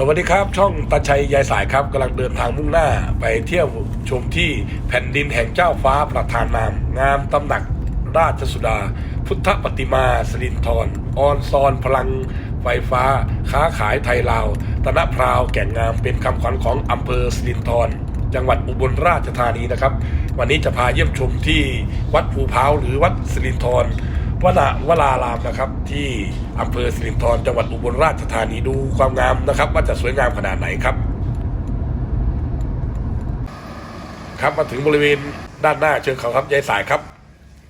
สวัสดีครับ ช่องตาชัยยายสายครับกำลังเดินทางมุ่งหน้าไปเที่ยวชมที่แผ่นดินแห่งเจ้าฟ้าประธานนาม งามตำหนักราชสุดา พุทธปฏิมาสลินทรออนซอนพลังไฟฟ้า ค้าขายไทยลาวตะนะพราวแก่งงามเป็นคำขวัญของอำเภอสลินทรจังหวัดอุบลราชธานีนะครับ วันนี้จะพาเยี่ยมชมที่วัดภูพาหรือวัดสลินทร วราวรารามนะครับ ที่อำเภอสิรินธรจังหวัดอุบลราชธานีดูความงามนะครับ ว่าจะสวยงามขนาดไหนครับ ครับมาถึงบริเวณด้านหน้าเชิงเขาครับยายสายครับ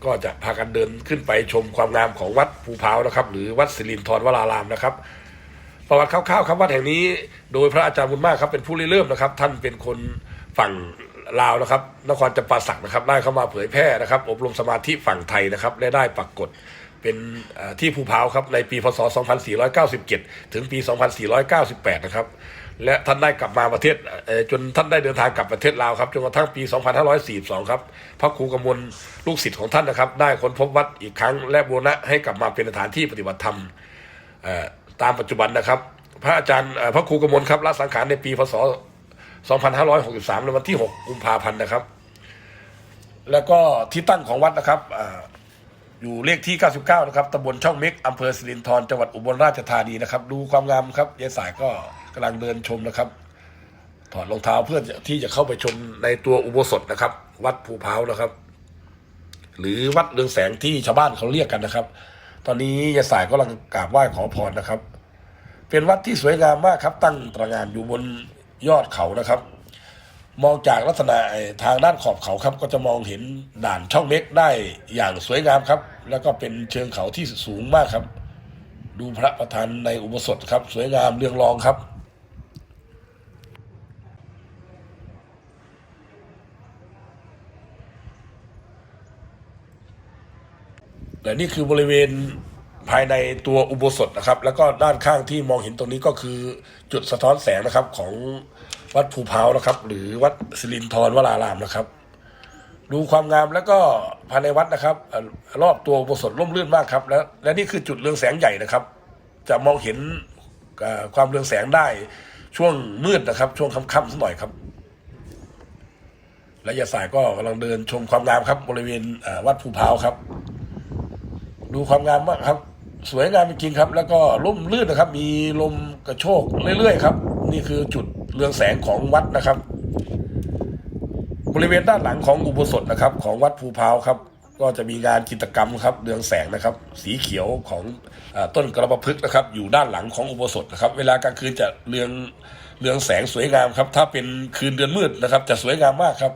ก็จะพากันเดินขึ้นไปชมความงามของวัดภูพราวนะครับ หรือวัดสิรินธรวรารามนะครับประวัติคร่าวๆครับวัดแห่งนี้ โดยพระอาจารย์บุญมากครับเป็นผู้ริเริ่มนะครับ ท่านเป็นคนฝั่ง ลาวนะครับ นครจำปาสักนะครับ ได้เข้ามาเผยแพร่นะครับ อบรมสมาธิฝั่งไทยนะครับและได้ปรากฏเป็นที่ภูพร้าครับในปีพศ 2497 ถึงปี 2498 นะครับ และท่านได้กลับมาประเทศจนท่านได้เดินทางกลับประเทศลาวครับจนกระทั่งปี 2542 ครับพระครูกมลลูกศิษย์ของท่านนะครับ ได้ค้นพบวัดอีกครั้งและบูรณะให้กลับมาเป็นสถานที่ปฏิบัติธรรมตามปัจจุบันนะครับ พระอาจารย์พระครูกมลครับละสังขารในปีพศ 2563ในวันที่ 6 กุมภาพันธ์นะครับ แล้วก็ที่ตั้งของวัดนะครับออยู่เลขที่ 99 นะครับตำบลช่องเม็กอำเภอสิรินธรจังหวัดอุบลราชธานีนะครับ ดูความงามครับยายสายก็กำลังเดินชมนะครับ ถอดรองเท้าเพื่อที่จะเข้าไปชมในตัวอุโบสถนะครับ วัดภูพานะครับ หรือวัดเรืองแสงที่ชาวบ้านเขาเรียกกันนะครับ ตอนนี้ยายสายก็กำลังกราบไหว้ขอพรนะครับ เป็นวัดที่สวยงามมากครับ ตั้งตระงานอยู่บน ยอดเขานะครับ มองจากลักษณะทางด้านขอบเขาครับ ก็จะมองเห็นด่านช่องเม็กได้อย่างสวยงามครับ แล้วก็เป็นเชิงเขาที่สูงมากครับ ดูพระประธานในอุโบสถครับ สวยงามเรืองรองครับและนี่คือบริเวณ ภายในตัวอุโบสถนะครับ แล้วก็ด้านข้างที่มองเห็นตรงนี้ก็คือจุดสะท้อนแสงนะครับของวัดภูพานะครับ หรือวัดสิรินทรวรารามนะครับ ดูความงามแล้วก็ภายในวัดนะครับ รอบตัวอุโบสถร่มรื่นมากครับ และและนี่คือจุดเรืองแสงใหญ่นะครับ จะมองเห็นความเรืองแสงได้ช่วงมืดนะครับ ช่วงค่ำๆสักหน่อยครับและยาสายก็กำลังเดินชมความงามครับ บริเวณวัดภูพาครับ ดูความงามมากครับ สวยงามจริงครับ แล้วก็ร่มรื่นนะครับ มีลมกระโชกเรื่อยๆครับ นี่คือจุดเรืองแสงของวัดนะครับ บริเวณด้านหลังของอุโบสถนะครับ ของวัดภูพาวครับ ก็จะมีงานกิจกรรมครับเรืองแสงนะครับ สีเขียวของอต้นกระบะพฤกษ์นะครับ อยู่ด้านหลังของอุโบสถนะครับ เวลากลางคืนจะเรืองเรืองแสงสวยงามครับ ถ้าเป็นคืนเดือนมืดนะครับ จะสวยงามมากครับ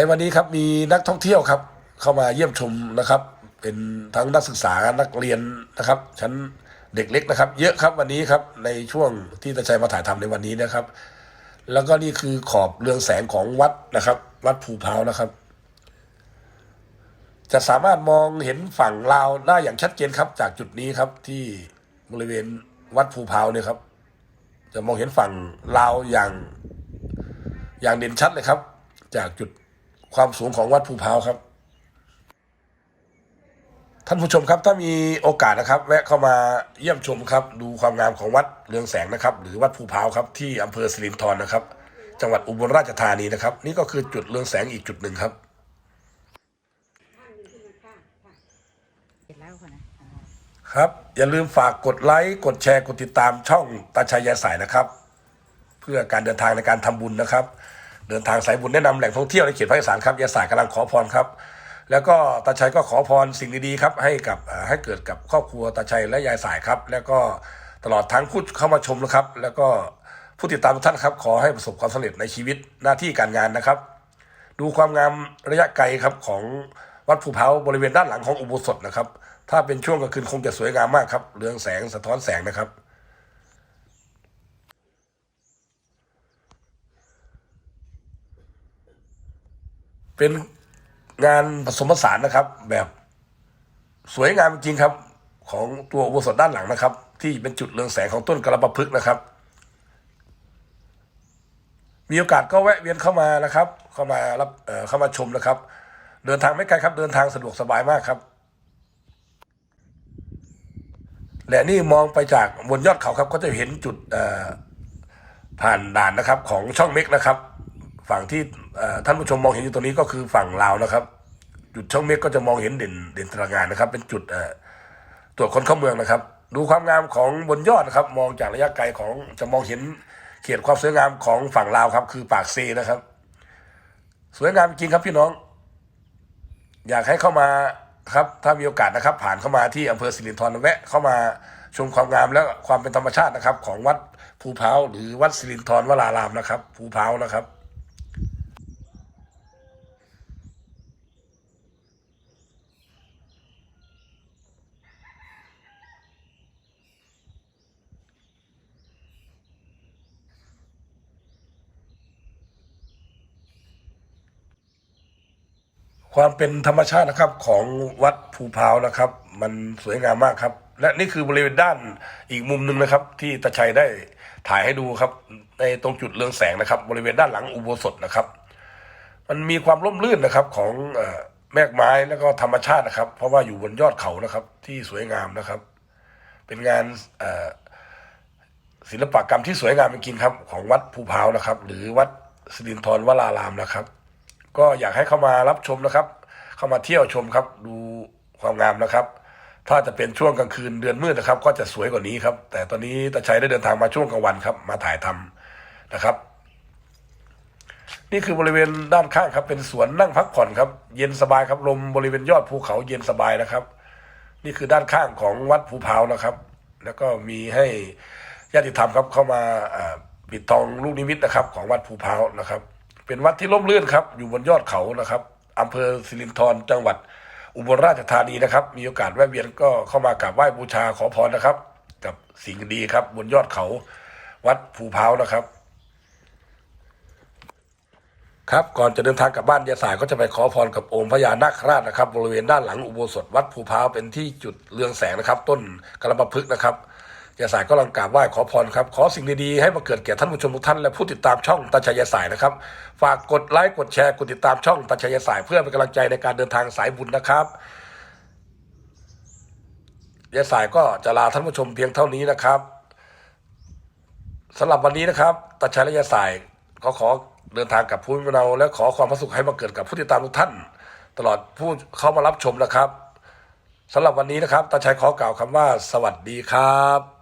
ในวันนี้ครับมีนักท่องเที่ยวครับ เข้ามาเยี่ยมชมนะครับ เป็นทั้งนักศึกษานักเรียนนะครับ ชั้นเด็กเล็กนะครับ เยอะครับวันนี้ครับในช่วงที่ตาชัยมาถ่ายทำในวันนี้นะครับ แล้วก็นี่คือขอบเรืองแสงของวัดนะครับ วัดภูพานะครับ จะสามารถมองเห็นฝั่งลาวได้อย่างชัดเจนครับ จากจุดนี้ครับที่บริเวณวัดภูพาเนี่ยครับ จะมองเห็นฝั่งลาวอย่างอย่างเด่นชัดเลยครับ จากจุด ความสูงของวัดภูพาวครับ ท่านผู้ชมครับถ้ามีโอกาสนะครับ แวะเข้ามาเยี่ยมชมครับ ดูความงามของวัดเรืองแสงนะครับ หรือวัดภูพาวครับที่อำเภอสิรินธรนะครับ จังหวัดอุบลราชธานีนะครับ นี่ก็คือจุดเรืองแสงอีกจุดหนึ่งครับเสร็จแล้วค่ะนะอ่าครับ อย่าลืมฝากกดไลค์กดแชร์กดติดตามช่องตาชัยยาสายนะครับ เพื่อการเดินทางในการทำบุญนะครับ เดินทางสายบุญแนะนำแหล่งท่องเที่ยวในเขตภาคอีสานครับยาสายกำลังขอพรครับ แล้วก็ตาชัยก็ขอพรสิ่งดีๆครับให้กับให้เกิดกับครอบครัวตาชัยและยายสายครับ แล้วก็ตลอดทั้งผู้เข้ามาชมนะครับ แล้วก็ผู้ติดตามทุกท่านครับ ขอให้ประสบความสำเร็จในชีวิตหน้าที่การงานนะครับ ดูความงามระยะไกลครับของวัดภูเผาบริเวณด้านหลังของอุโบสถนะครับ ถ้าเป็นช่วงกลางคืนคงจะสวยงามมากครับเรืองแสงสะท้อนแสงนะครับ เป็นงานผสมผสานนะครับ แบบสวยงามจริงครับ ของตัวอุโบสถด้านหลังนะครับ ที่เป็นจุดเรืองแสงของต้นกระบะพฤกนะครับ มีโอกาสก็แวะเวียนเข้ามานะครับ เข้ามารับเอ่อเข้ามาชมนะครับ เดินทางไม่ไกลครับ เดินทางสะดวกสบายมากครับ และนี่มองไปจากบนยอดเขาครับ ก็จะเห็นจุดผ่านด่านนะครับ ของช่องเม็กนะครับ ฝั่งที่ท่านผู้ชมมองเห็นอยู่ตรงนี้ก็คือฝั่งลาวนะครับ จุดช่องเม็กก็จะมองเห็นเด่นเด่นตระงานนะครับ เป็นจุดตรวจคนเข้าเมืองนะครับ ดูความงามของบนยอดนะครับ มองจากระยะไกลของจะมองเห็นเขตความสวยงามของฝั่งลาวครับ คือปากเซนะครับ สวยงามจริงครับพี่น้อง อยากให้เข้ามาครับถ้ามีโอกาสนะครับ ผ่านเข้ามาที่อำเภอสิรินธรแวะเข้ามาชมความงามและความเป็นธรรมชาตินะครับ ของวัดภูเพาหรือวัดสิรินธรวรารามนะครับภูเพานะครับ ความเป็นธรรมชาตินะครับของวัดภูพาวนะครับ มันสวยงามมากครับ และนี่คือบริเวณด้านอีกมุมหนึ่งนะครับ ที่ตาชัยได้ถ่ายให้ดูครับ ในตรงจุดเรืองแสงนะครับ บริเวณด้านหลังอุโบสถนะครับ มันมีความร่มรื่นนะครับของแมกไม้แล้วก็ธรรมชาตินะครับ เพราะว่าอยู่บนยอดเขานะครับ ที่สวยงามนะครับ เป็นงานศิลปกรรมที่สวยงามจริงๆครับ ของวัดภูพาวนะครับ หรือวัดสิรินธรวรารามนะครับ ก็อยากให้เข้ามารับชมนะครับ เข้ามาเที่ยวชมครับ ดูความงามนะครับ ถ้าจะเป็นช่วงกลางคืนเดือนมืดนะครับ ก็จะสวยกว่านี้ครับ แต่ตอนนี้ตาชัยได้เดินทางมาช่วงกลางวันครับ มาถ่ายทำนะครับ นี่คือบริเวณด้านข้างครับ เป็นสวนนั่งพักผ่อนครับ เย็นสบายครับลมบริเวณยอดภูเขาเย็นสบายนะครับ นี่คือด้านข้างของวัดภูเพานะครับ แล้วก็มีให้ญาติธรรมครับเข้ามาปิดทองลูกนิมิตนะครับ ของวัดภูเพานะครับ เป็นวัดที่ร่มรื่นครับ อยู่บนยอดเขานะครับอำเภอสิรินธรจังหวัด อุบลราชธานีนะครับ มีโอกาสแวะเวียนก็เข้ามากราบไหว้บูชาขอพรนะครับ กับสิ่งดีครับ บนยอดเขา วัดภูเพานะครับ ครับก่อนจะเดินทางกลับบ้านยาสายก็จะไปขอพรกับองค์พญานาคราชนะครับ บริเวณด้านหลังอุโบสถวัดภูพาเป็นที่จุดเรืองแสงนะครับ ต้นกระบะพึกษ์นะครับ ยาสายก็ลังกราบไหว้ขอพรครับ ขอสิ่งดีๆให้มาเกิดแก่ท่านผู้ชมทุกท่านและผู้ติดตามช่องตาชัยยาสายนะครับ ฝากกดไลค์กดแชร์กดติดตามช่องตาชัยยาสาย เพื่อเป็นกำลังใจในการเดินทางสายบุญนะครับยาสายก็จะลาท่านผู้ชมเพียงเท่านี้นะครับสำหรับวันนี้นะครับตาชัยและยาสายก็ขอเดินทางกับผู้มิเราและขอความสุขให้มาเกิดกับผู้ติดตามทุกท่าน ตลอดผู้เข้ามารับชมนะครับสำหรับวันนี้นะครับตาชัยขอกล่าวคำว่าสวัสดีครับ